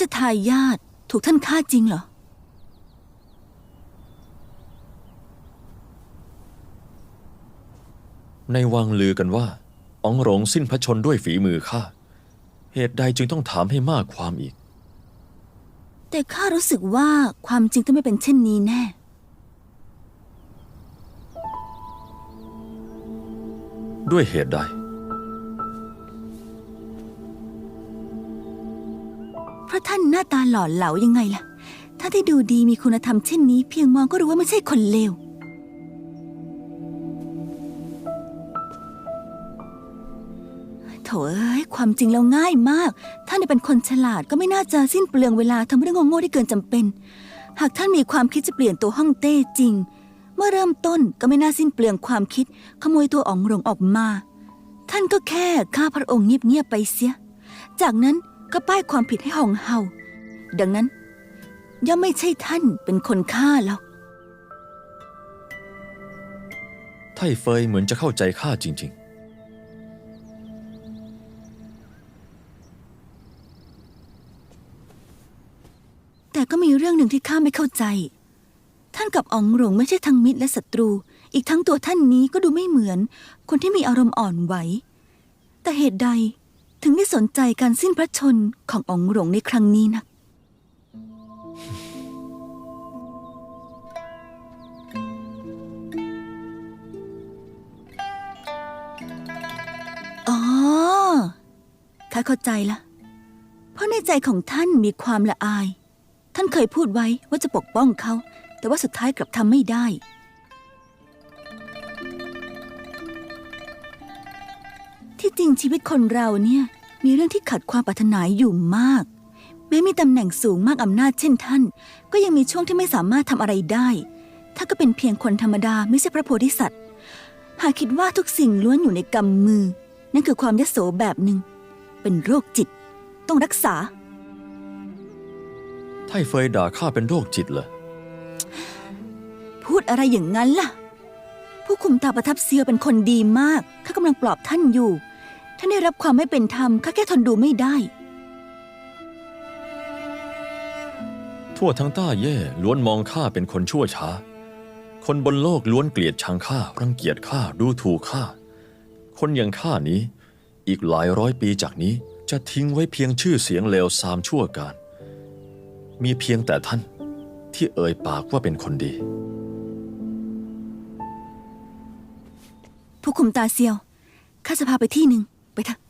ชทายาทถูกท่านฆ่าจริงเหรอ ในวังลือกันว่าอ๋องหลงสิ้นพระชนม์ด้วยฝีมือข้า เหตุใดจึงต้องถามให้มากความอีก แต่ข้ารู้สึกว่าความจริงต้องไม่เป็นเช่นนี้แน่ ด้วยเหตุใด ราะท่านหน้าตาหล่อเหลายังไงล่ะ ถ้าได้ดูดีมีคุณธรรมเช่นนี้ เพียงมองก็รู้ว่าไม่ใช่คนเลว โถเอ้ยความจริงแล้ง่ายมาก ท่านเป็นคนฉลาดก็ไม่น่าจะสิ้นเปลืองเวลาทำเรื่องโง่ๆที่เกินจำเป็น หากท่านมีความคิดจะเปลี่ยนตัวฮ่องเต้จริง เมื่อเริ่มต้นก็ไม่น่าสิ้นเปลืองความคิด ขโมยตัวอ๋องหลงออกมา ท่านก็แค่ฆ่าพระองค์เงียบๆไปเสีย จากนั้น ก็ป้ายความผิดให้ห่องเฮา ดังนั้น ย่อมไม่ใช่ท่านเป็นคนฆ่าหรอกไท่เฟยเหมือนจะเข้าใจข้าจริงแต่ก็มีเรื่องหนึ่งที่ข้าไม่เข้าใจ ท่านกับอ๋องหลงไม่ใช่ทั้งมิตรและศัตรู อีกทั้งตัวท่านนี้ก็ดูไม่เหมือน คนที่มีอารมณ์อ่อนไหว แต่เหตุใด ถึงได้สนใจการสิ้นพระชนของอ๋องหลงในครั้งนี้นัก อ๋อ ข้าเข้าใจละ เพราะในใจของท่านมีความละอาย ท่านเคยพูดไว้ว่าจะปกป้องเขา แต่ว่าสุดท้ายกลับทำไม่ได้ ที่จริงชีวิตคนเราเนี่ยมีเรื่องที่ขัดความปรารถนาอยู่มาก แม้มีตำแหน่งสูงมากอำนาจเช่นท่าน ก็ยังมีช่วงที่ไม่สามารถทำอะไรได้ ถ้าก็เป็นเพียงคนธรรมดาไม่ใช่พระโพธิสัตว์ หากคิดว่าทุกสิ่งล้วนอยู่ในกำมือ นั่นคือความยโสแบบหนึ่ง เป็นโรคจิต ต้องรักษาๆไท่เฟยด่าข้าเป็นโรคจิตเหรอ พูดอะไรอย่างนั้นล่ะ ผู้คุมตาประทับเซียวเป็นคนดีมากข้ากำลังปลอบท่านอยู่ ท่านได้รับความไม่เป็นธรรมข้าแค่ทนดูไม่ได้ ทั่วทั้งต้าเย่ล้วนมองข้าเป็นคนชั่วช้า คนบนโลกล้วนเกลียดชังข้ารังเกียจข้าดูถูกข้า คนอย่างข้านี้ อีกหลายร้อยปีจากนี้จะทิ้งไว้เพียงชื่อเสียงเลวทรามชั่วการ มีเพียงแต่ท่านที่เอ่ยปากว่าเป็นคนดี ผู้คุมตาเซียวข้าจะพาไปที่หนึ่ง ไปเถอะ